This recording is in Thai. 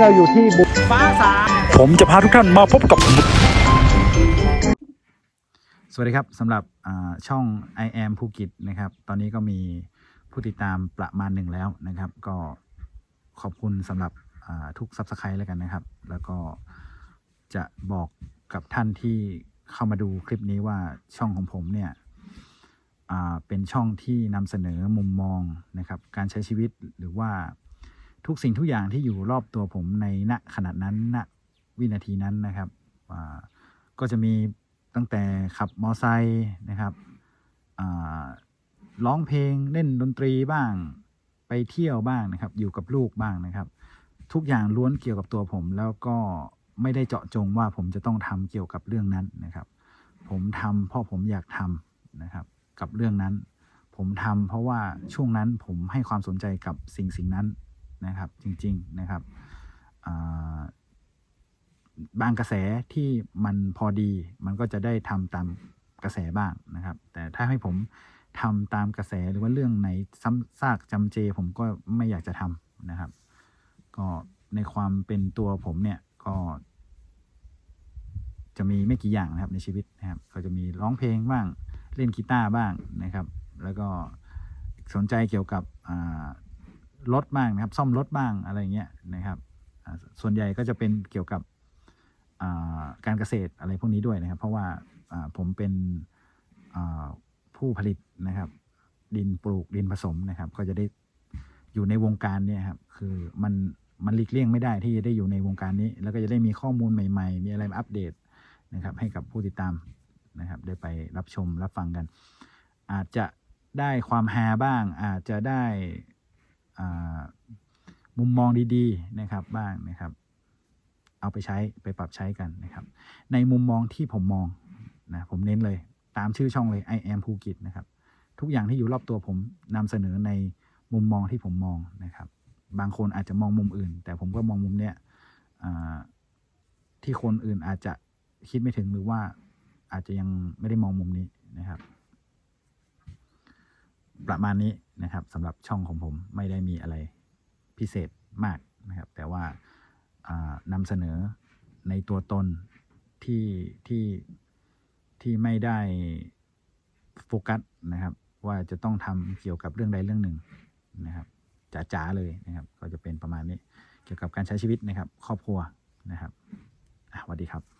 เราอยู่ที่บุฟ้าสางผมจะพาทุกท่านมาพบกับ สวัสดีครับสำหรับอ่าช่อง I am ภูกิจนะครับ ตอนนี้ก็มีผู้ติดตามประมาณหนึ่งแล้วนะครับ ก็ขอบคุณสำหรับอ่าทุกซับสไครต์แล้วกันนะครับ แล้วก็จะบอกกับท่านที่เข้ามาดูคลิปนี้ว่าช่องของผมเนี่ยอ่าเป็นช่องที่นำเสนอมุมมองนะครับ การใช้ชีวิตหรือว่า ทุกสิ่งทุกอย่างที่อยู่รอบตัวผมในณขณะนั้นณวินาทีนั้นนะครับก็จะมีตั้งแต่ขับมอไซค์นะครับร้องเพลงเล่นดนตรีบ้างไปเที่ยวบ้างนะครับ อยู่กับลูกบ้างนะครับ ทุกอย่างล้วนเกี่ยวกับตัวผม แล้วก็ไม่ได้เจาะจงว่าผมจะต้องทำเกี่ยวกับเรื่องนั้นนะครับ ผมทำเพราะผมอยากทำนะครับ กับเรื่องนั้น ผมทำเพราะว่าช่วงนั้นผมให้ความสนใจกับสิ่งสิ่งนั้น นะครับจริงๆนะครับบางกระแสที่มันพอดีมันก็จะได้ทำตามกระแสบ้างนะครับ แต่ถ้าให้ผมทำตามกระแสหรือว่าเรื่องไหนซ้ำซากจำเจ ผมก็ไม่อยากจะทำนะครับ ก็ในความเป็นตัวผมเนี่ยก็ จะมีไม่กี่อย่างนะครับในชีวิตนะครับ ก็จะมีร้องเพลงบ้างเล่นกีตาร์บ้างนะครับ แล้วก็สนใจเกี่ยวกับ รถบ้างนะครับ ซ่อมรถบ้างอะไรเงี้ยนะครับส่วนใหญ่ก็จะเป็นเกี่ยวกับการเกษตรอะไรพวกนี้ด้วยนะครับ เพราะว่าผมเป็นผู้ผลิตนะครับ ดินปลูกดินผสมนะครับ ก็จะได้อยู่ในวงการเนี่ยครับคือมันมันหลีกเลี่ยงไม่ได้ที่จะได้อยู่ในวงการนี้ แล้วก็จะได้มีข้อมูลใหม่ ๆ มีอะไรมาอัปเดตนะครับ ให้กับผู้ติดตามนะครับ ได้ไปรับชมรับฟังกัน อาจจะได้ความฮาบ้าง อาจจะได้ มุมมองดีๆนะครับบ้างนะครับ เอาไปใช้ไปปรับใช้กันนะครับ ในมุมมองที่ผมมองนะผมเน้นเลยตามชื่อช่องเลย I am ภูกิจนะครับ ทุกอย่างที่อยู่รอบตัวผมนำเสนอในมุมมองที่ผมมองนะครับ บางคนอาจจะมองมุมอื่น แต่ผมก็มองมุมเนี้ยที่คนอื่นอาจจะคิดไม่ถึงหรือว่าอาจจะยังไม่ได้มองมุมนี้นะครับ ประมาณนี้นะครับสำหรับช่องของผมไม่ได้มีอะไรพิเศษมากนะครับ แต่ว่านำเสนอในตัวตนที่ที่ที่ไม่ได้โฟกัสนะครับ ว่าจะต้องทำเกี่ยวกับเรื่องใดเรื่องหนึ่งนะครับจ๋าๆเลยนะครับ ก็จะเป็นประมาณนี้เกี่ยวกับการใช้ชีวิตนะครับ ครอบครัวนะครับสวัสดีครับ